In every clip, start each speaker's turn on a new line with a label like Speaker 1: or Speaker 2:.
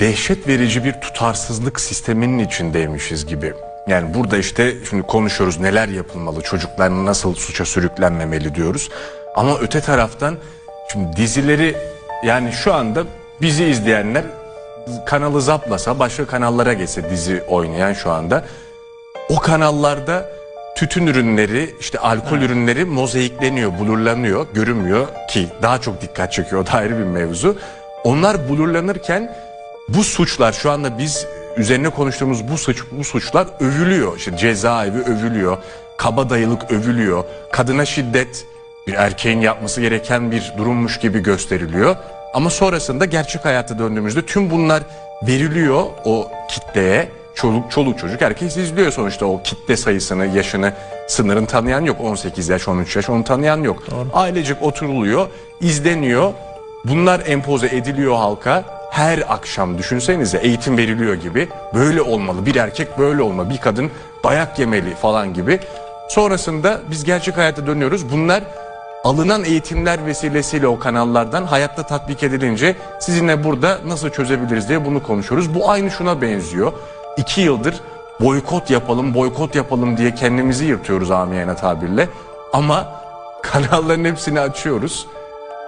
Speaker 1: dehşet verici bir tutarsızlık sisteminin içindeymişiz gibi. Yani burada işte şimdi konuşuyoruz neler yapılmalı, çocuklar nasıl suça sürüklenmemeli diyoruz. Ama öte taraftan şimdi dizileri yani şu anda bizi izleyenler kanalı zaplasa başka kanallara geçse dizi oynayan şu anda o kanallarda tütün ürünleri işte alkol ürünleri mozaikleniyor, blurlanıyor, görünmüyor ki daha çok dikkat çekiyor o da ayrı bir mevzu. Onlar blurlanırken bu suçlar şu anda biz üzerine konuştuğumuz bu suç bu suçlar övülüyor. İşte cezaevi övülüyor, kabadayılık övülüyor, kadına şiddet bir erkeğin yapması gereken bir durummuş gibi gösteriliyor. Ama sonrasında gerçek hayata döndüğümüzde tüm bunlar veriliyor o kitleye. Çoluk, çoluk çocuk herkes izliyor sonuçta o kitle sayısını, yaşını, sınırını tanıyan yok. 18 yaş, 13 yaş onu tanıyan yok. Ailecek oturuluyor, izleniyor. Bunlar empoze ediliyor halka. Her akşam düşünsenize eğitim veriliyor gibi. Böyle olmalı, bir erkek böyle olmalı, bir kadın dayak yemeli falan gibi. Sonrasında biz gerçek hayata dönüyoruz. Bunlar alınan eğitimler vesilesiyle o kanallardan hayatta tatbik edilince sizinle burada nasıl çözebiliriz diye bunu konuşuyoruz. Bu aynı şuna benziyor. İki yıldır boykot yapalım, boykot yapalım diye kendimizi yırtıyoruz amiyane tabirle. Ama kanalların hepsini açıyoruz.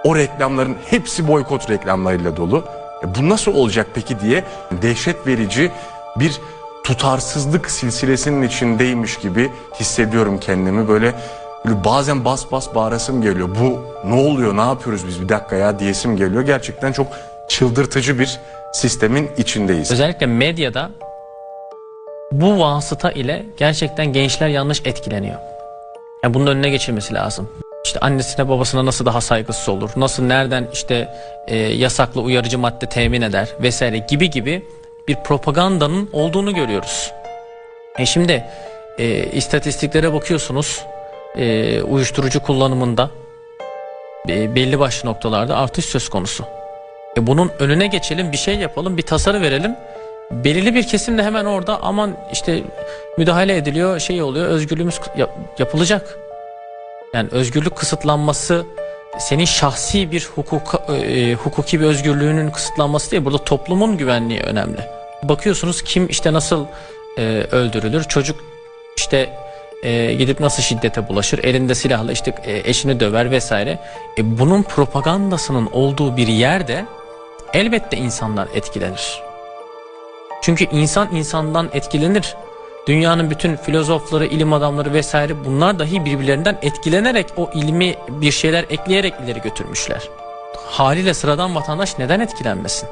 Speaker 1: O reklamların hepsi boykot reklamlarıyla dolu. E bu nasıl olacak peki diye dehşet verici bir tutarsızlık silsilesinin içindeymiş gibi hissediyorum kendimi. Böyle, böyle bazen bas bas bağırasım geliyor. Bu ne oluyor ne yapıyoruz biz bir dakika ya diyesim geliyor. Gerçekten çok çıldırtıcı bir sistemin içindeyiz.
Speaker 2: Özellikle medyada bu vasıta ile gerçekten gençler yanlış etkileniyor. Yani bunun önüne geçilmesi lazım. İşte annesine babasına nasıl daha saygısız olur, nasıl nereden işte e, yasaklı uyarıcı madde temin eder vesaire gibi gibi bir propagandanın olduğunu görüyoruz. E şimdi e, istatistiklere bakıyorsunuz e, uyuşturucu kullanımında e, belli başlı noktalarda artış söz konusu. E bunun önüne geçelim, bir şey yapalım, bir tasarı verelim. Belirli bir kesim de hemen orada aman işte müdahale ediliyor, şey oluyor, özgürlüğümüz yap- yapılacak. Yani özgürlük kısıtlanması senin şahsi bir hukuk e, hukuki bir özgürlüğünün kısıtlanması değil. Burada toplumun güvenliği önemli. Bakıyorsunuz kim işte nasıl e, öldürülür, çocuk işte e, gidip nasıl şiddete bulaşır, elinde silahla işte e, eşini döver vesaire. E, bunun propagandasının olduğu bir yerde elbette insanlar etkilenir. Çünkü insan insandan etkilenir. Dünyanın bütün filozofları, ilim adamları vesaire bunlar dahi birbirlerinden etkilenerek o ilmi bir şeyler ekleyerek ileri götürmüşler. Haliyle sıradan vatandaş neden etkilenmesin?